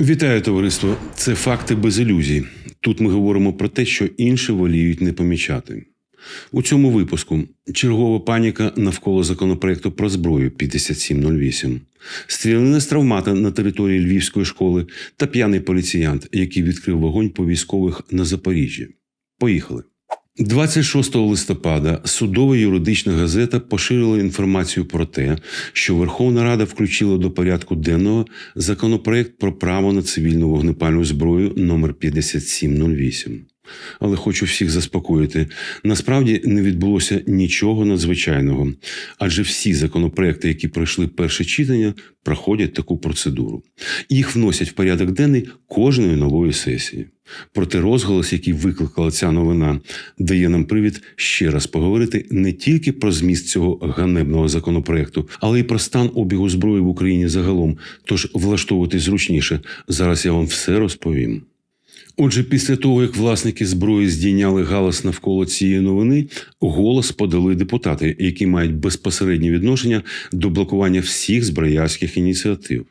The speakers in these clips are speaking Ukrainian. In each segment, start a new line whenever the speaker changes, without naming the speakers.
Вітаю, товариство. Це факти без ілюзій. Тут ми говоримо про те, що інші воліють не помічати. У цьому випуску чергова паніка навколо законопроекту про зброю 5708, стрілянина з травмата на території львівської школи та п'яний поліціянт, який відкрив вогонь по військових на Запоріжжі. Поїхали. 26 листопада судова юридична газета поширила інформацію про те, що Верховна Рада включила до порядку денного законопроект про право на цивільну вогнепальну зброю номер 5708. Але хочу всіх заспокоїти. Насправді не відбулося нічого надзвичайного, адже всі законопроекти, які пройшли перше читання, проходять таку процедуру. Їх вносять в порядок денний кожної нової сесії. Проте розголос, який викликала ця новина, дає нам привід ще раз поговорити не тільки про зміст цього ганебного законопроекту, але й про стан обігу зброї в Україні загалом. Тож влаштовувати зручніше. Зараз я вам все розповім. Отже, після того, як власники зброї здійняли галас навколо цієї новини, голос подали депутати, які мають безпосереднє відношення до блокування всіх зброярських ініціатив.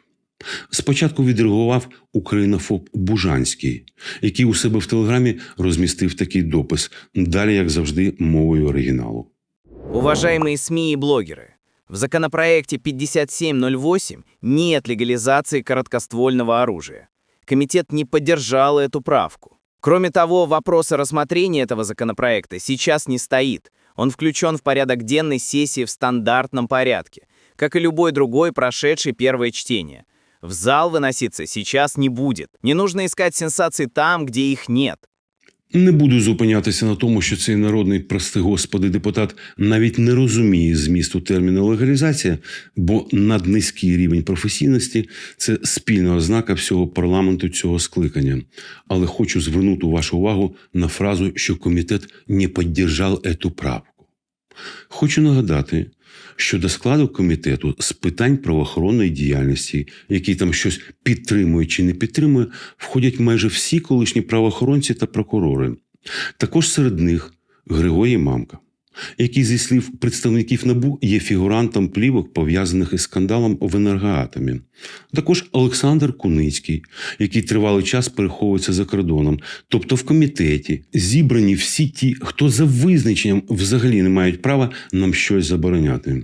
Спочатку відреагував українофоб Бужанський, який у себе в телеграмі розмістив такий допис, далі, як завжди, мовою оригіналу.
Уважаемые СМИ и блогеры, в законопроекте 5708 нет легализации короткоствольного оружия. Комитет не поддержал эту правку. Кроме того, вопрос о рассмотрении этого законопроекта сейчас не стоит. Он включен в порядок денной сессии в стандартном порядке, как и любой другой, прошедший первое чтение. В зал выноситься сейчас не будет. Не нужно искать сенсаций там, где их нет.
Не буду зупинятися на тому, що цей народний, прости господи, депутат навіть не розуміє змісту терміну легалізація, бо наднизький рівень професійності це спільна ознака всього парламенту цього скликання. Але хочу звернути вашу увагу на фразу, що комітет не підтримав цю правку. Хочу нагадати, що до складу комітету з питань правоохоронної діяльності, який там щось підтримує чи не підтримує, входять майже всі колишні правоохоронці та прокурори. Також серед них Григорій Мамка, який, зі слів представників НАБУ, є фігурантом плівок, пов'язаних із скандалом в енергоатомі. Також Олександр Куницький, який тривалий час переховується за кордоном. Тобто в комітеті зібрані всі ті, хто за визначенням взагалі не мають права нам щось забороняти.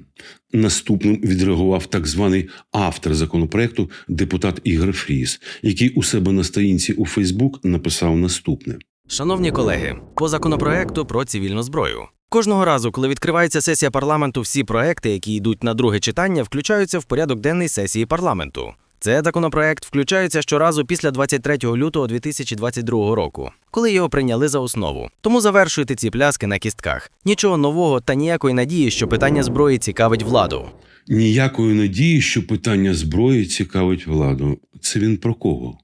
Наступним відреагував так званий автор законопроекту депутат Ігор Фріс, який у себе на сторінці у Фейсбук написав наступне.
Шановні колеги, по законопроекту про цивільну зброю. Кожного разу, коли відкривається сесія парламенту, всі проекти, які йдуть на друге читання, включаються в порядок денний сесії парламенту. Цей законопроект включається щоразу після 23 лютого 2022 року, коли його прийняли за основу. Тому завершуйте ці пляски на кістках. Нічого нового та ніякої надії, що питання зброї цікавить владу.
Ніякої надії, що питання зброї цікавить владу. Це він про кого?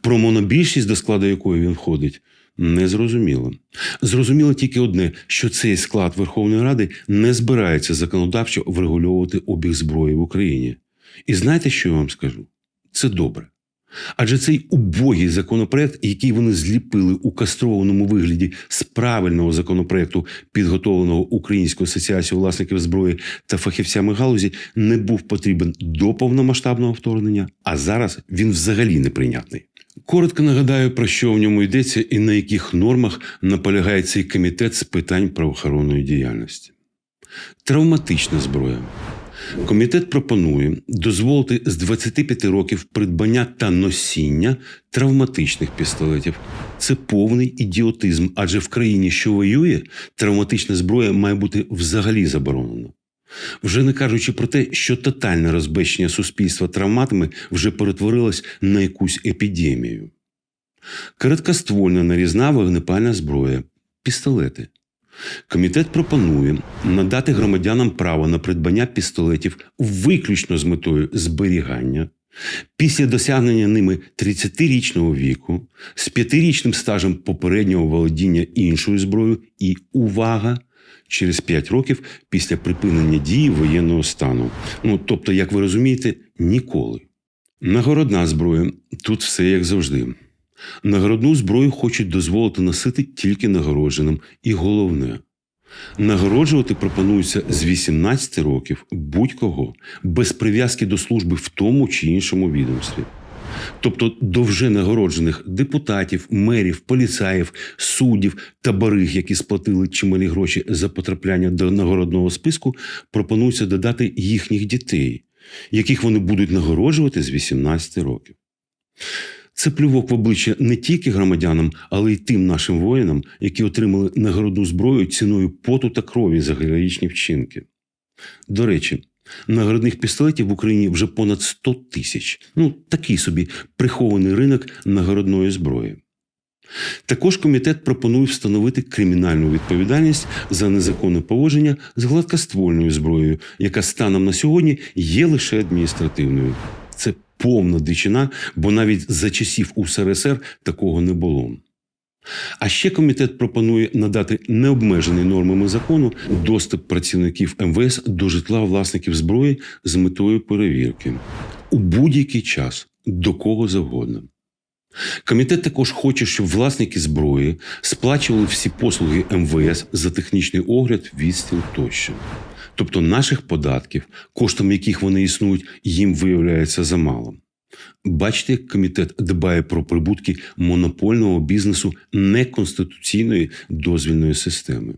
Про монобільшість, до складу якої він входить, не зрозуміло. Зрозуміло тільки одне, що цей склад Верховної Ради не збирається законодавчо врегульовувати обіг зброї в Україні. І знаєте, що я вам скажу? Це добре. Адже цей убогий законопроект, який вони зліпили у кастрованому вигляді з правильного законопроекту, підготовленого Українською асоціацією власників зброї та фахівцями галузі, не був потрібен до повномасштабного вторгнення, а зараз він взагалі неприйнятний. Коротко нагадаю, про що в ньому йдеться і на яких нормах наполягає цей комітет з питань правоохоронної діяльності. Травматична зброя. Комітет пропонує дозволити з 25 років придбання та носіння травматичних пістолетів. Це повний ідіотизм, адже в країні, що воює, травматична зброя має бути взагалі заборонена. Вже не кажучи про те, що тотальне розбещення суспільства травматами вже перетворилось на якусь епідемію. Короткоствольна нарізна вогнепальна зброя, пістолети. Комітет пропонує надати громадянам право на придбання пістолетів виключно з метою зберігання після досягнення ними 30-річного віку з 5-річним стажем попереднього володіння іншою зброєю і увага через 5 років після припинення дії воєнного стану. Ну тобто, як ви розумієте, ніколи. Нагородна зброя тут все як завжди. Нагородну зброю хочуть дозволити носити тільки нагородженим. І головне, нагороджувати пропонується з 18 років будь-кого без прив'язки до служби в тому чи іншому відомстві. Тобто до вже нагороджених депутатів, мерів, поліцаїв, суддів та бариг, які сплатили чималі гроші за потрапляння до нагородного списку, пропонується додати їхніх дітей, яких вони будуть нагороджувати з 18 років. Це плювок в обличчя не тільки громадянам, але й тим нашим воїнам, які отримали нагородну зброю ціною поту та крові за героїчні вчинки. До речі, нагородних пістолетів в Україні вже понад 100 тисяч. Ну, такий собі прихований ринок нагородної зброї. Також комітет пропонує встановити кримінальну відповідальність за незаконне поводження з гладкоствольною зброєю, яка станом на сьогодні є лише адміністративною. Це повна дичина, бо навіть за часів УСРСР такого не було. А ще комітет пропонує надати необмежений нормами закону доступ працівників МВС до житла власників зброї з метою перевірки у будь-який час до кого завгодно. Комітет також хоче, щоб власники зброї сплачували всі послуги МВС за технічний огляд, відстіл тощо. Тобто наших податків, коштом яких вони існують, їм виявляється замало. Бачите, як комітет дбає про прибутки монопольного бізнесу неконституційної дозвільної системи.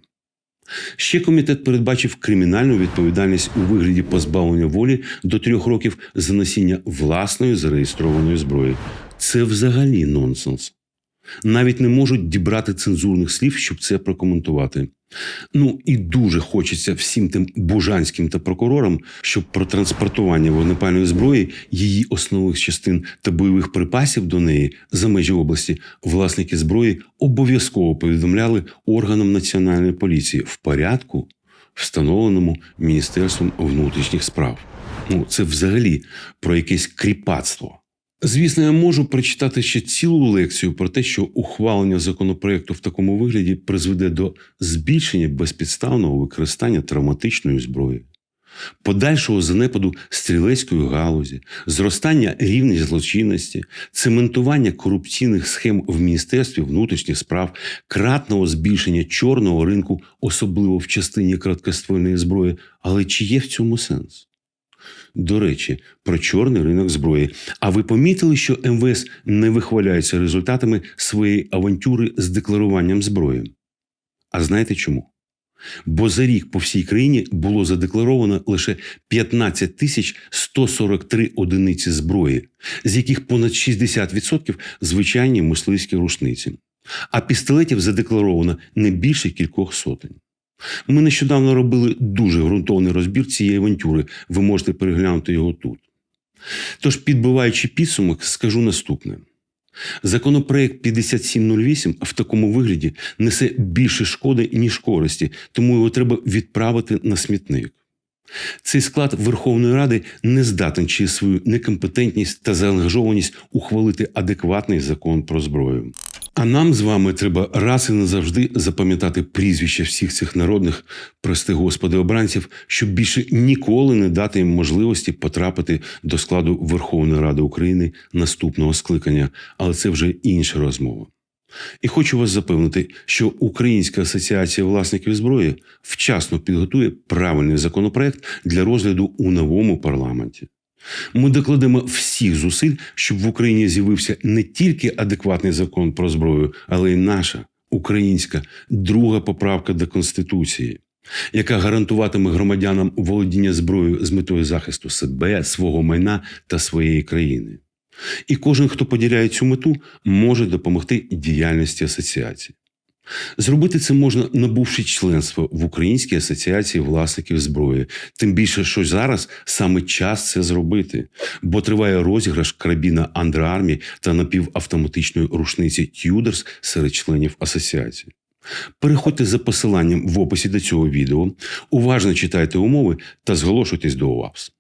Ще комітет передбачив кримінальну відповідальність у вигляді позбавлення волі до трьох років за носіння власної зареєстрованої зброї. Це взагалі нонсенс. Навіть не можуть дібрати цензурних слів, щоб це прокоментувати. Ну і дуже хочеться всім тим бужанським та прокурорам, щоб про транспортування вогнепальної зброї, її основних частин та бойових припасів до неї за межі області власники зброї обов'язково повідомляли органам національної поліції в порядку, встановленому Міністерством внутрішніх справ. Ну, це взагалі про якесь кріпацтво. Звісно, я можу прочитати ще цілу лекцію про те, що ухвалення законопроекту в такому вигляді призведе до збільшення безпідставного використання травматичної зброї, подальшого занепаду стрілецької галузі, зростання рівня злочинності, цементування корупційних схем в Міністерстві внутрішніх справ, кратного збільшення чорного ринку, особливо в частині краткоствольної зброї. Але чи є в цьому сенс? До речі, про чорний ринок зброї. А ви помітили, що МВС не вихваляється результатами своєї авантюри з декларуванням зброї? А знаєте чому? Бо за рік по всій країні було задекларовано лише 15 тисяч 143 одиниці зброї, з яких понад 60% звичайні мисливські рушниці. А пістолетів задекларовано не більше кількох сотень. Ми нещодавно робили дуже ґрунтовний розбір цієї авантюри. Ви можете переглянути його тут. Тож, підбиваючи підсумок, скажу наступне: законопроект 5708 в такому вигляді несе більше шкоди, ніж користі, тому його треба відправити на смітник. Цей склад Верховної Ради не здатен через свою некомпетентність та заангажованість ухвалити адекватний закон про зброю. А нам з вами треба раз і назавжди запам'ятати прізвища всіх цих народних, прости господи, обранців, щоб більше ніколи не дати їм можливості потрапити до складу Верховної Ради України наступного скликання. Але це вже інша розмова. І хочу вас запевнити, що Українська асоціація власників зброї вчасно підготує правильний законопроект для розгляду у новому парламенті. Ми докладемо всіх зусиль, щоб в Україні з'явився не тільки адекватний закон про зброю, але й наша українська друга поправка до Конституції, яка гарантуватиме громадянам володіння зброєю з метою захисту себе, свого майна та своєї країни. І кожен, хто поділяє цю мету, може допомогти діяльності асоціації. Зробити це можна, набувши членство в Українській асоціації власників зброї. Тим більше, що зараз саме час це зробити, бо триває розіграш карабіна Андреармі та напівавтоматичної рушниці Тюдерс серед членів асоціації. Переходьте за посиланням в описі до цього відео, уважно читайте умови та зголошуйтесь до ОВАПС.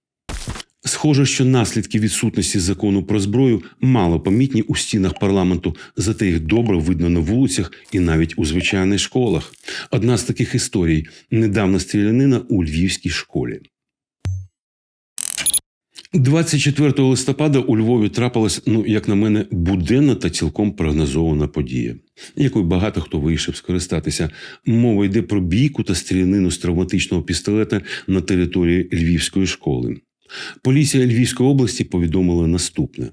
Схоже, що наслідки відсутності закону про зброю мало помітні у стінах парламенту, зате їх добре видно на вулицях і навіть у звичайних школах. Одна з таких історій недавна стрілянина у львівській школі. 24 листопада у Львові трапилась, ну як на мене, буденна та цілком прогнозована подія, якою багато хто вийшов скористатися. Мова йде про бійку та стрілянину з травматичного пістолета на території львівської школи. Поліція Львівської області повідомила наступне.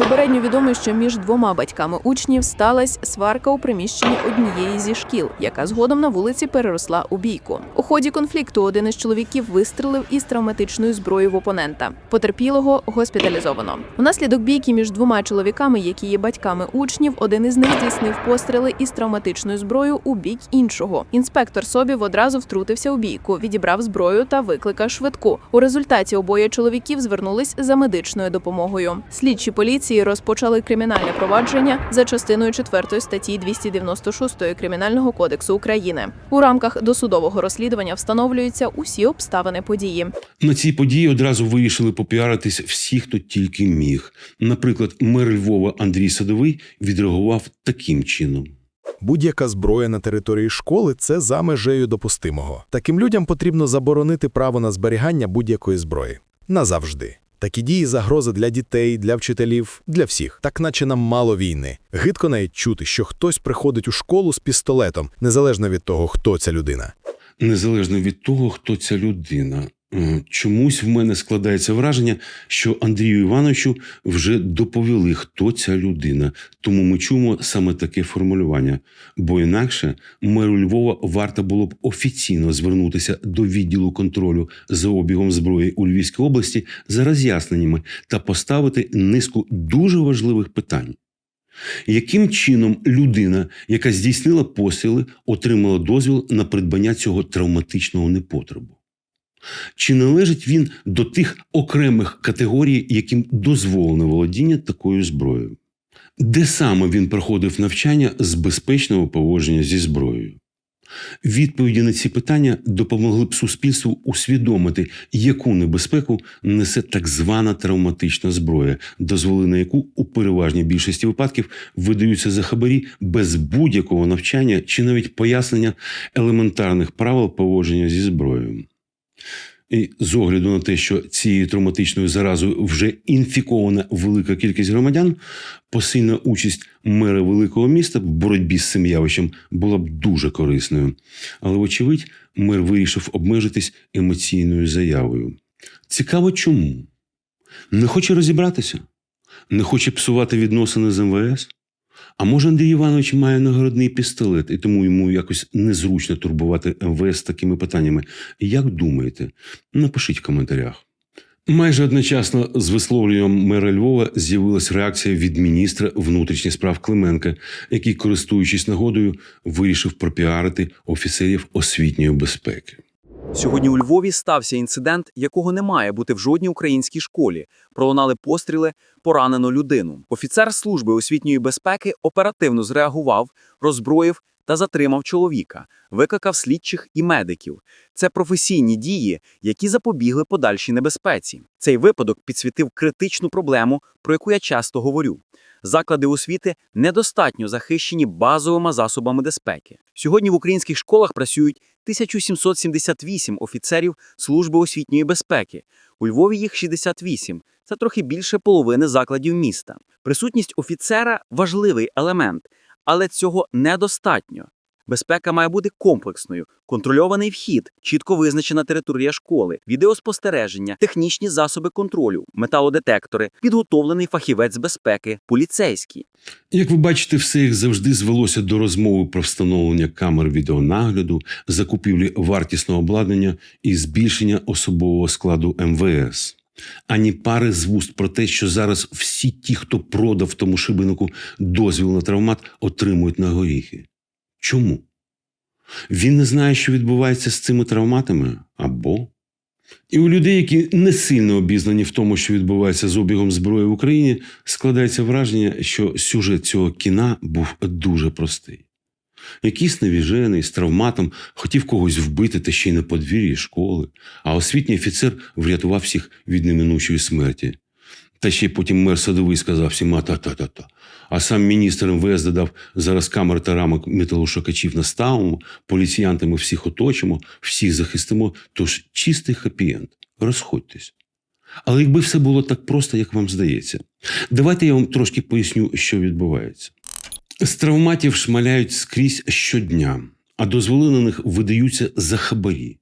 Попередньо відомо, що між двома батьками учнів сталася сварка у приміщенні однієї зі шкіл, яка згодом на вулиці переросла у бійку. У ході конфлікту один із чоловіків вистрелив із травматичної зброї в опонента. Потерпілого госпіталізовано. Внаслідок бійки між двома чоловіками, які є батьками учнів, один із них здійснив постріли із травматичною зброєю у бік іншого. Інспектор Собів одразу втрутився у бійку, відібрав зброю та викликав швидку. У результаті обоє чоловіків звернулись за медичною допомогою. Слідчі поліції розпочали кримінальне провадження за частиною 4 статті 296 Кримінального кодексу України. У рамках досудового розслідування встановлюються усі обставини події.
На цій події одразу вирішили попіаритись всі, хто тільки міг. Наприклад, мер Львова Андрій Садовий відреагував таким чином.
Будь-яка зброя на території школи це за межею допустимого. Таким людям потрібно заборонити право на зберігання будь-якої зброї назавжди. Такі дії загроза для дітей, для вчителів, для всіх, так наче нам мало війни. Гидко навіть чути, що хтось приходить у школу з пістолетом, незалежно від того, хто ця людина.
Незалежно від того, хто ця людина. Е, Чомусь в мене складається враження, що Андрію Івановичу вже доповіли, хто ця людина. Тому ми чуємо саме таке формулювання. Бо інакше меру Львова варто було б офіційно звернутися до відділу контролю за обігом зброї у Львівській області за роз'ясненнями та поставити низку дуже важливих питань. Яким чином людина, яка здійснила постріли, отримала дозвіл на придбання цього травматичного непотребу? Чи належить він до тих окремих категорій, яким дозволене володіння такою зброєю? Де саме він проходив навчання з безпечного поводження зі зброєю? Відповіді на ці питання допомогли б суспільству усвідомити, яку небезпеку несе так звана травматична зброя, дозволи на яку у переважній більшості випадків видаються за хабарі без будь-якого навчання чи навіть пояснення елементарних правил поводження зі зброєю. І з огляду на те, що цією травматичною заразою вже інфікована велика кількість громадян, посильна участь мера великого міста в боротьбі з цим явищем була б дуже корисною. Але, вочевидь, мер вирішив обмежитись емоційною заявою. Цікаво, чому? Не хоче розібратися? Не хоче псувати відносини з МВС? А може, Андрій Іванович має нагородний пістолет, і тому йому якось незручно турбувати МВС такими питаннями. Як думаєте? Напишіть в коментарях. Майже одночасно з висловлюванням мера Львова з'явилася реакція від міністра внутрішніх справ Клименка, який, користуючись нагодою, вирішив пропіарити офіцерів освітньої безпеки.
Сьогодні у Львові стався інцидент, якого не має бути в жодній українській школі. Пролунали постріли, поранено людину. Офіцер служби освітньої безпеки оперативно зреагував, роззброїв та затримав чоловіка, викликав слідчих і медиків. Це професійні дії, які запобігли подальшій небезпеці. Цей випадок підсвітив критичну проблему, про яку я часто говорю. Заклади освіти недостатньо захищені базовими засобами безпеки. Сьогодні в українських школах працюють 1778 офіцерів служби освітньої безпеки. У Львові їх 68. Це трохи більше половини закладів міста. Присутність офіцера важливий елемент, але цього недостатньо. Безпека має бути комплексною, контрольований вхід, чітко визначена територія школи, відеоспостереження, технічні засоби контролю, металодетектори, підготовлений фахівець безпеки, поліцейський.
Як ви бачите, все як завжди звелося до розмови про встановлення камер відеонагляду, закупівлі вартісного обладнання і збільшення особового складу МВС. Ані пари з вуст про те, що зараз всі ті, хто продав тому шибенику дозвіл на травмат, отримують на горіхи. Чому? Він не знає, що відбувається з цими травматами або. І у людей, які не сильно обізнані в тому, що відбувається з обігом зброї в Україні, складається враження, що сюжет цього кіна був дуже простий. Якийсь невіжений з травматом хотів когось вбити та ще й на подвір'ї школи, а освітній офіцер врятував всіх від неминучої смерті. Та ще й потім мер садовий сказав всім та-та-та-та. А сам міністр МВС додав зараз камер та рамок металошукачів наставимо, поліціянтами всіх оточимо, всіх захистимо. Тож чистий хеппі-енд. Розходьтесь. Але якби все було так просто, як вам здається, давайте я вам трошки поясню, що відбувається. З травматів шмаляють скрізь щодня, а дозволи на них видаються за хабарі.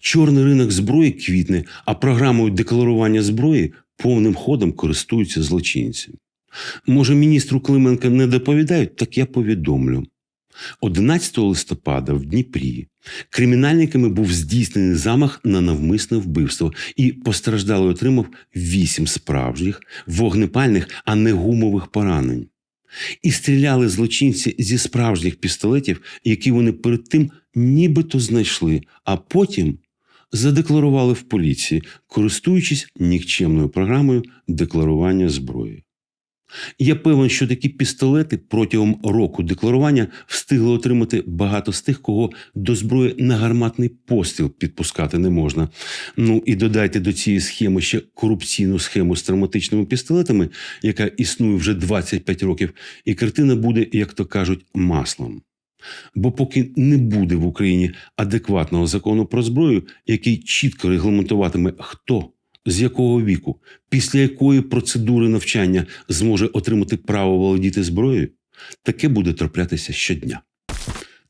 Чорний ринок зброї квітне, а програмою декларування зброї повним ходом користуються злочинці. Може, міністру Клименка не доповідають, так я повідомлю. 11 листопада в Дніпрі кримінальниками був здійснений замах на навмисне вбивство, і постраждалий отримав вісім справжніх вогнепальних, а не гумових поранень. І стріляли злочинці зі справжніх пістолетів, які вони перед тим нібито знайшли, а потім задекларували в поліції, користуючись нікчемною програмою декларування зброї. Я певен, що такі пістолети протягом року декларування встигли отримати багато з тих, кого до зброї на гарматний постріл підпускати не можна. Ну і додайте до цієї схеми ще корупційну схему з травматичними пістолетами, яка існує вже 25 років, і картина буде, як то кажуть, маслом. Бо поки не буде в Україні адекватного закону про зброю, який чітко регламентуватиме, хто з якого віку, після якої процедури навчання зможе отримати право володіти зброєю, таке буде траплятися щодня.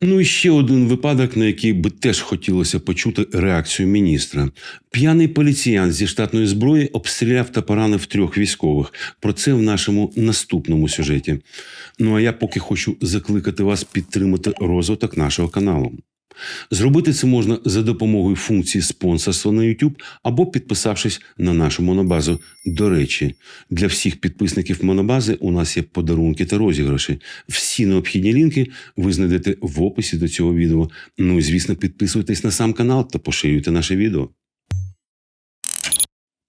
Ну і ще один випадок, на який би теж хотілося почути реакцію міністра. П'яний поліціян зі штатної зброї обстріляв та поранив трьох військових. Про це в нашому наступному сюжеті. Ну а я поки хочу закликати вас підтримати розвиток нашого каналу. Зробити це можна за допомогою функції спонсорства на YouTube або підписавшись на нашу монобазу. До речі, для всіх підписників монобази у нас є подарунки та розіграші. Всі необхідні лінки ви знайдете в описі до цього відео. Ну і звісно, підписуйтесь на сам канал та поширюйте наше відео.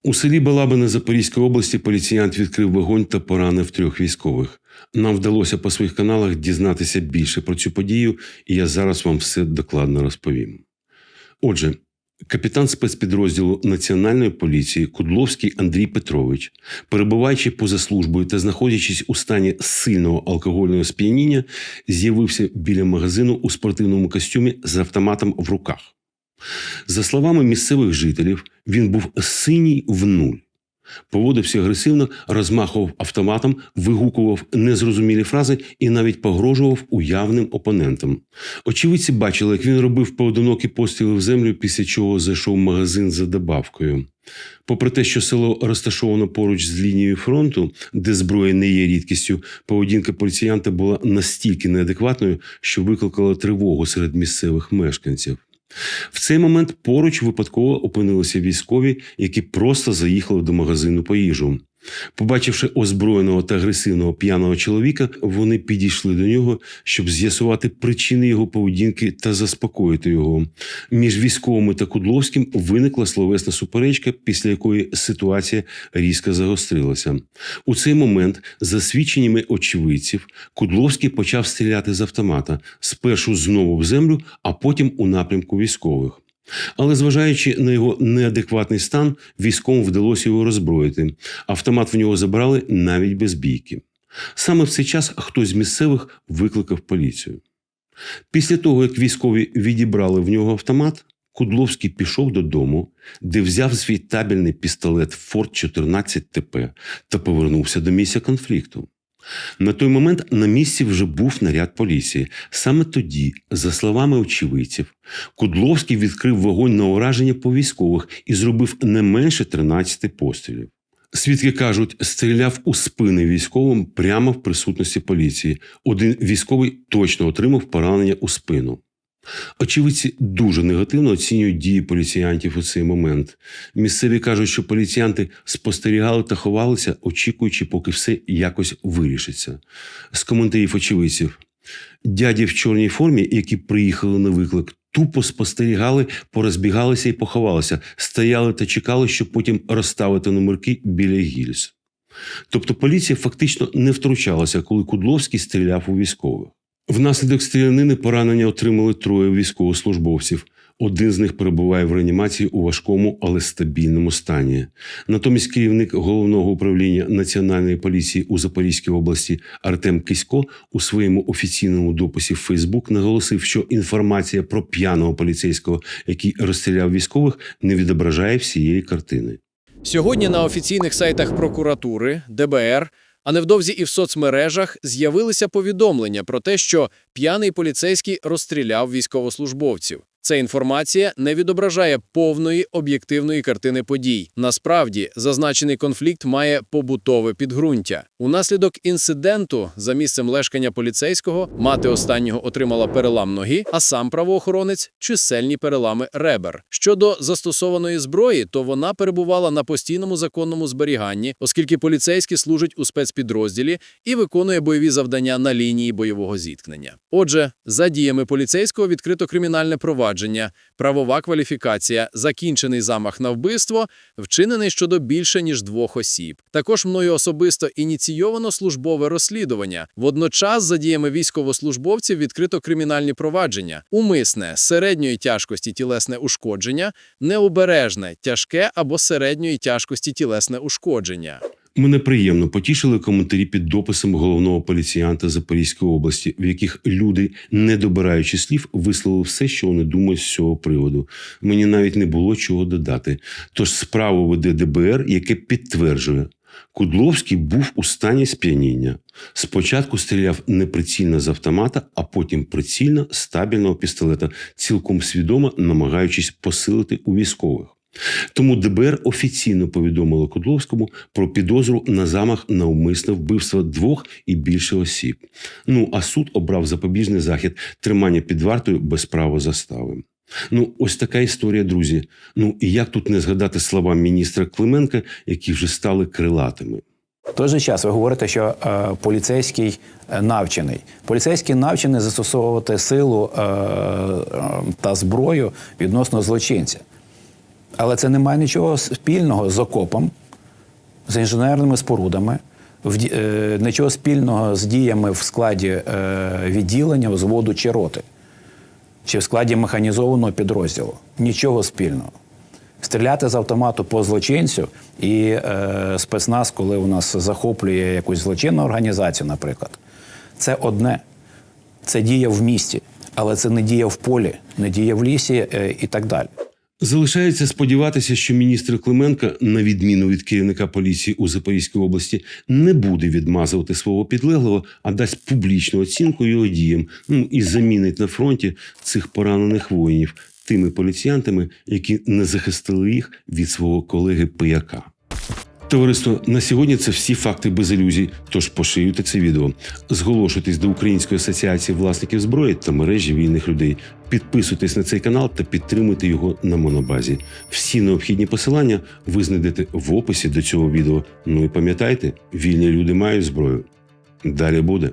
У селі Балабине Запорізької області поліціянт відкрив вогонь та поранив трьох військових. Нам вдалося по своїх каналах дізнатися більше про цю подію, і я зараз вам все докладно розповім. Отже, капітан спецпідрозділу Національної поліції Кудловський Андрій Петрович, перебуваючи поза службою та знаходячись у стані сильного алкогольного сп'яніння, з'явився біля магазину у спортивному костюмі з автоматом в руках. За словами місцевих жителів, він був синій в нуль. Поводився агресивно, розмахував автоматом, вигукував незрозумілі фрази і навіть погрожував уявним опонентам. Очевидці бачили, як він робив поодинокі постріли в землю, після чого зайшов в магазин за добавкою. Попри те, що село розташовано поруч з лінією фронту, де зброя не є рідкістю, поведінка поліціянта була настільки неадекватною, що викликала тривогу серед місцевих мешканців. В цей момент поруч випадково опинилися військові, які просто заїхали до магазину по їжу. Побачивши озброєного та агресивного п'яного чоловіка, вони підійшли до нього, щоб з'ясувати причини його поведінки та заспокоїти його. Між військовими та Кудловським виникла словесна суперечка, після якої ситуація різко загострилася. У цей момент, за свідченнями очевидців, Кудловський почав стріляти з автомата спершу знову в землю, а потім у напрямку військових. Але зважаючи на його неадекватний стан, військовим вдалося його роззброїти. Автомат в нього забрали навіть без бійки. Саме в цей час хтось з місцевих викликав поліцію. Після того, як військові відібрали в нього автомат, Кудловський пішов додому, де взяв свій табельний пістолет Форт 14 ТП та повернувся до місця конфлікту. На той момент на місці вже був наряд поліції. Саме тоді, за словами очевидців, Кудловський відкрив вогонь на ураження по військових і зробив не менше 13 пострілів. Свідки кажуть, стріляв у спини військовим прямо в присутності поліції. Один військовий точно отримав поранення у спину. Очевидці дуже негативно оцінюють дії поліціянтів у цей момент. Місцеві кажуть, що поліціянти спостерігали та ховалися, очікуючи, поки все якось вирішиться. З коментарів очевидців. Дяді в чорній формі, які приїхали на виклик, тупо спостерігали, порозбігалися і поховалися, стояли та чекали, щоб потім розставити номерки біля гільз. Тобто поліція фактично не втручалася, коли Кудловський стріляв у військових. Внаслідок стрілянини поранення отримали троє військовослужбовців. Один з них перебуває в реанімації у важкому, але стабільному стані. Натомість керівник головного управління Національної поліції у Запорізькій області Артем Кисько у своєму офіційному дописі в Фейсбук наголосив, що інформація про п'яного поліцейського, який розстріляв військових, не відображає всієї картини.
Сьогодні на офіційних сайтах прокуратури, ДБР, а невдовзі і в соцмережах з'явилися повідомлення про те, що п'яний поліцейський розстріляв військовослужбовців. Ця інформація не відображає повної об'єктивної картини подій. Насправді, зазначений конфлікт має побутове підґрунтя. Унаслідок інциденту за місцем лешкання поліцейського мати останнього отримала перелам ноги, а сам правоохоронець чисельні перелами ребер. Щодо застосованої зброї, то вона перебувала на постійному законному зберіганні, оскільки поліцейський служить у спецпідрозділі і виконує бойові завдання на лінії бойового зіткнення. Отже, за діями поліцейського відкрито кримінальне провадження, правова кваліфікація, закінчений замах на вбивство, вчинений щодо більше ніж двох осіб. Також мною особисто ініційовано службове розслідування. Водночас, за діями військовослужбовців, відкрито кримінальні провадження: умисне середньої тяжкості тілесне ушкодження, необережне тяжке або середньої тяжкості тілесне ушкодження.
Мене приємно потішили коментарі під дописом головного поліціянта Запорізької області, в яких люди, не добираючи слів, висловили все, що вони думають з цього приводу. Мені навіть не було чого додати. Тож справу веде ДБР, яке підтверджує. Кудловський був у стані сп'яніння. Спочатку стріляв неприцільно з автомата, а потім прицільно з стабільного пістолета, цілком свідомо намагаючись посилити у військових. Тому ДБР офіційно повідомило Кудловському про підозру на замах на умисне вбивство двох і більше осіб. Ну а суд обрав запобіжний захід тримання під вартою без права застави. Ну, ось така історія, друзі. Ну і як тут не згадати слова міністра Клименка, які вже стали крилатими.
Той же час ви говорите, що е, поліцейський е, навчений. Поліцейський навчений застосовувати силу е, е, та зброю відносно злочинця. Але це не має нічого спільного з окопом, з інженерними спорудами, е, нічого спільного з діями в складі е, відділення, взводу чи роти, чи в складі механізованого підрозділу. Нічого спільного. Стріляти з автомату по злочинцю і е, спецназ, коли у нас захоплює якусь злочинну організацію, наприклад, це одне. Це дія в місті, але це не дія в полі, не дія в лісі е, і так далі.
Залишається сподіватися, що міністр Клименка, на відміну від керівника поліції у Запорізькій області, не буде відмазувати свого підлеглого, а дасть публічну оцінку його діям. Ну і замінить на фронті цих поранених воїнів тими поліціянтами, які не захистили їх від свого колеги пияка. Товариство, на сьогодні це всі факти без ілюзій. Тож поширюйте це відео. Зголошуйтесь до Української асоціації власників зброї та мережі вільних людей. Підписуйтесь на цей канал та підтримуйте його на монобазі. Всі необхідні посилання ви знайдете в описі до цього відео. Ну і пам'ятайте, вільні люди мають зброю. Далі буде.